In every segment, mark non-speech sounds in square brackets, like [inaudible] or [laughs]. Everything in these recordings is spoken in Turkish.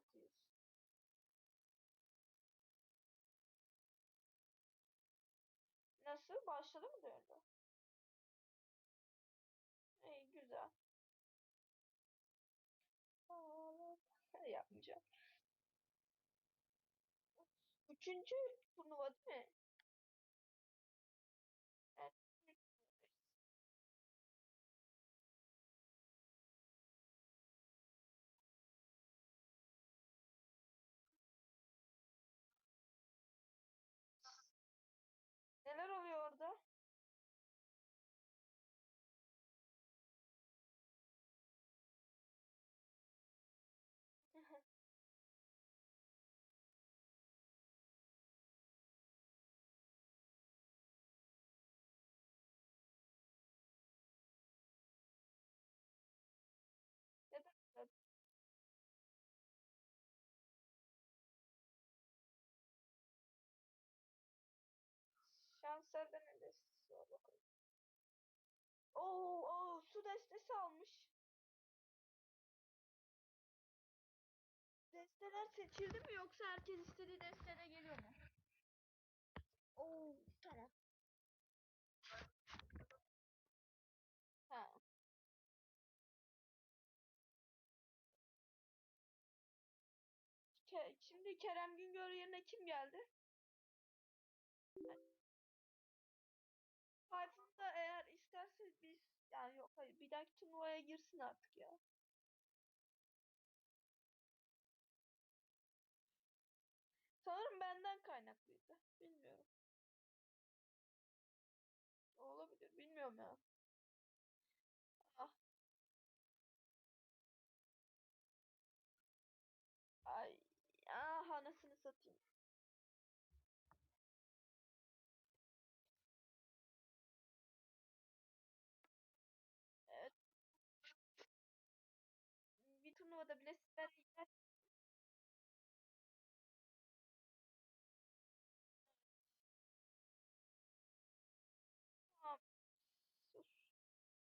kötüyüz. Nasıl? Başladı mı döndü? İyi güzel. [laughs] Yapmayacağım. Üçüncü turnuva değil mi? Şanslarda ne destesi var bakalım. Oo, oo, su destesi almış. Desteler seçildi mi yoksa herkes istediği destede geliyor mu? Oo, tamam. Ha. Ke- Şimdi Kerem Güngör yerine kim geldi? Yani yok hayır bir dahaki turnuvaya girsin artık ya. Sanırım benden kaynaklıydı. Bilmiyorum. Olabilir. Bilmiyorum ya. Ah, ay, ah anasını satayım. Turnuvada bile sizler iyiler.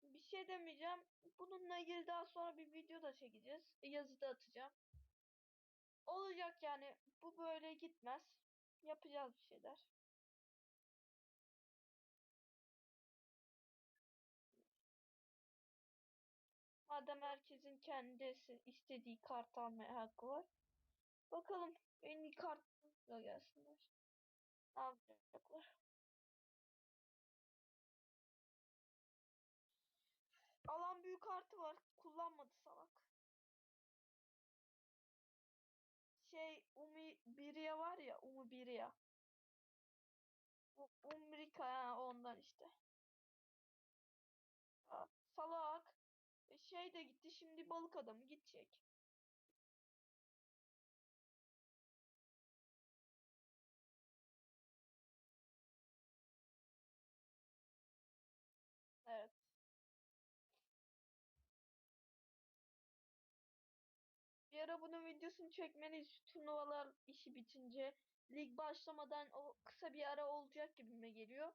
Bir şey demeyeceğim. Bununla ilgili daha sonra bir video da çekeceğiz. Yazı da atacağım. Olacak yani. Bu böyle gitmez. Yapacağız bir şeyler. Madem herkesin kendisi istediği kart almaya hakkı var. Bakalım en iyi kartla gelsinler. Ne yapacaklar? Alan büyük kartı var. Kullanmadı salak. Şey Umi Biriya var ya Umi Biriya. Umrika ha, ondan işte. Ya, salak. E, şey de gitti şimdi balık adamı gidecek. Evet. Bir ara bunun videosunu çekmeliyiz. Şu turnuvalar işi bitince. Lig başlamadan o kısa bir ara olacak gibime geliyor.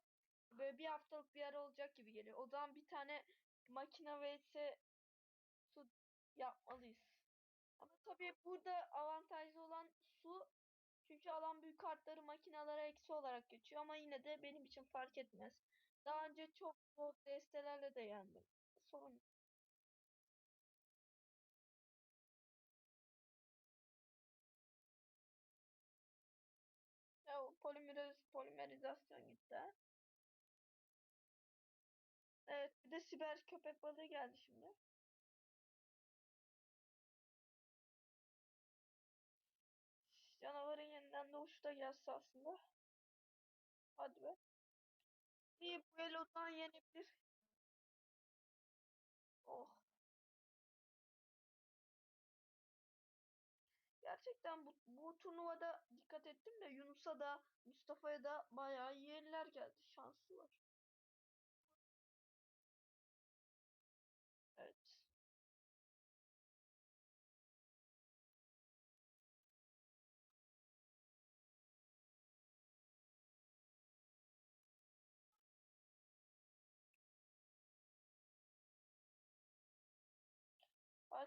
Böyle bir haftalık bir ara olacak gibi geliyor. O zaman bir tane makine vs su yapmalıyız. Ama tabii burada avantajlı olan su. Çünkü alan büyük kartları makinalara eksi olarak geçiyor ama yine de benim için fark etmez. Daha önce çok zor destelerle de yendim. Sorun. Ya polimeriz, polimerizasyon gitti. Evet bir de siber köpek balığı geldi şimdi. Da gelse aslında. Hadi be. İyi bu el o zaman yenebilir. Oh. Gerçekten bu, bu turnuvada dikkat ettim de Yunus'a da Mustafa'ya da bayağı iyi eller geldi. Şanslılar.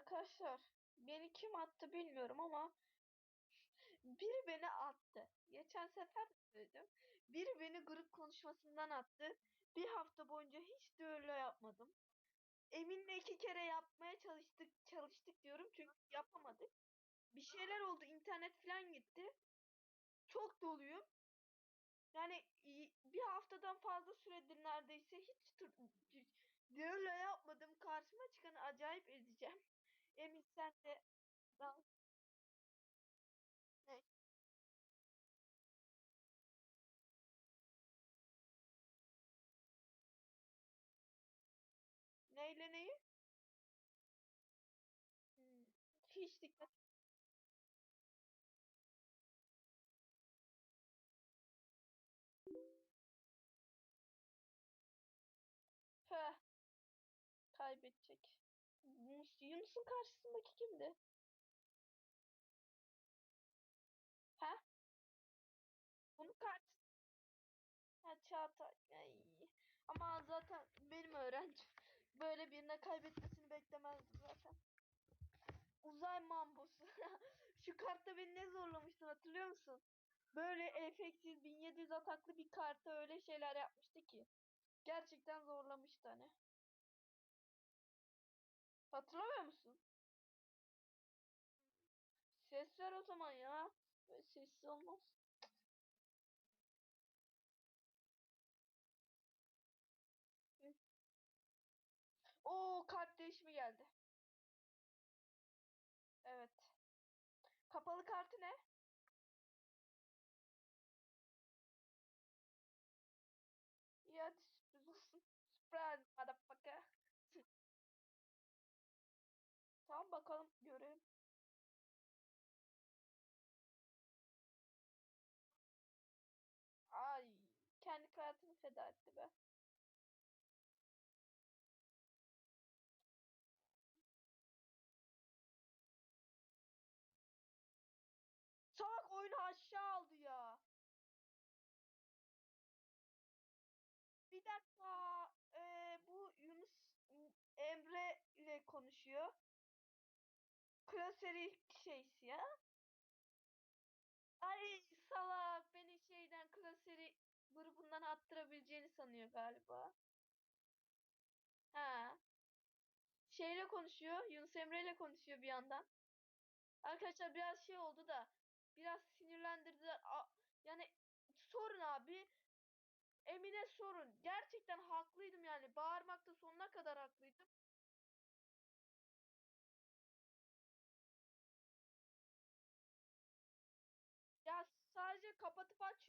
Arkadaşlar Beni kim attı bilmiyorum ama [laughs] biri beni attı. Geçen sefer de söyledim. Biri beni grup konuşmasından attı. Bir hafta boyunca hiç öyle yapmadım. Emin'le iki kere yapmaya çalıştık çalıştık diyorum çünkü yapamadık. Bir şeyler oldu internet falan gitti. Çok doluyum. Yani bir haftadan fazla süredir neredeyse hiç öyle yapmadım. Karşıma çıkanı acayip ezeceğim. Emin sen de daha ne? Neyle neyi? Hmm, Hiç dikkat. Heh, kaybedecek. Yunus, Yunus'un karşısındaki kimdi? Ha? Bunun karşı ha, Çağatay. Ay. Ama zaten benim öğrencim. [laughs] Böyle birine kaybetmesini beklemezdim zaten. Uzay mambosu. [laughs] Şu kartta beni ne zorlamıştın hatırlıyor musun? Böyle efektsiz 1700 ataklı bir karta öyle şeyler yapmıştı ki. Gerçekten zorlamıştı hani. Hatırlamıyor musun? Ses ver o zaman ya. Böyle sessiz olmaz. Oo kart değişimi geldi. Evet. Kapalı kartı ne? İyi hadi sürpriz olsun. Surprise motherfucker. Tamam bakalım görelim. Ay kendi kartını feda etti be. Salak oyunu aşağı aldı ya. Bir dakika. Ee, bu Yunus Emre ile konuşuyor. Klaseri şeysi ya. Ay salak beni şeyden klaseri grubundan attırabileceğini sanıyor galiba. Ha. Şeyle konuşuyor. Yunus Emre ile konuşuyor bir yandan. Arkadaşlar biraz şey oldu da biraz sinirlendirdiler. Yani sorun abi. Emine sorun. Gerçekten haklıydım yani. Bağırmakta sonuna kadar haklıydım.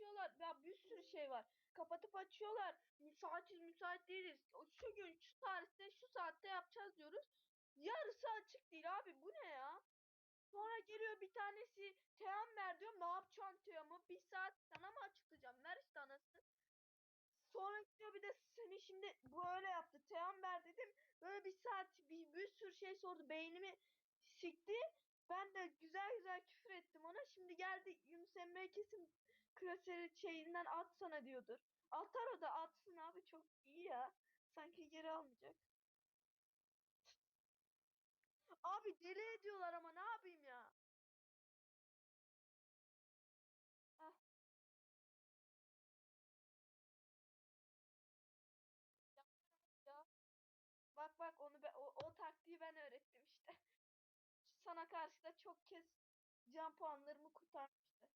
Açıyorlar. Ya bir sürü şey var. Kapatıp açıyorlar. Müsaitiz, müsait değiliz. Şu gün, şu tarihte, şu saatte yapacağız diyoruz. Yarısı açık değil abi. Bu ne ya? Sonra geliyor bir tanesi Team ver diyor. Ne yapacaksın Team'ı? Bir saat sana mı açıklayacağım? Ver işte anasını. Sonra gidiyor bir de seni şimdi böyle yaptı. Team ver dedim. Böyle bir saat bir, bir sürü şey sordu. Beynimi sikti. Ben de güzel güzel küfür ettim ona. Şimdi geldi Yunus Emre kesin klaseri şeyinden at sana diyordur. Atar o da atsın abi çok iyi ya. Sanki geri almayacak. Abi deli ediyorlar ama ne yapayım ya. Bak bak onu be, o, o taktiği ben öğrettim işte. Sana karşı da çok kez can puanlarımı kurtarmıştı.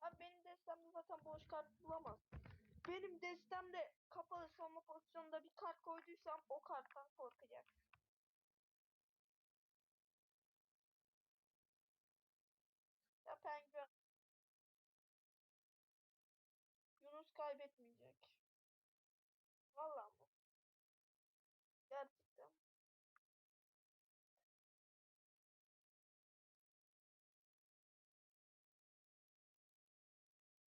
Abi benim zaten boş kart bulamaz. Benim destemde kapalı savunma pozisyonunda bir kart koyduysam o karttan korkacak. Ya Penguin Yunus kaybetmeyecek.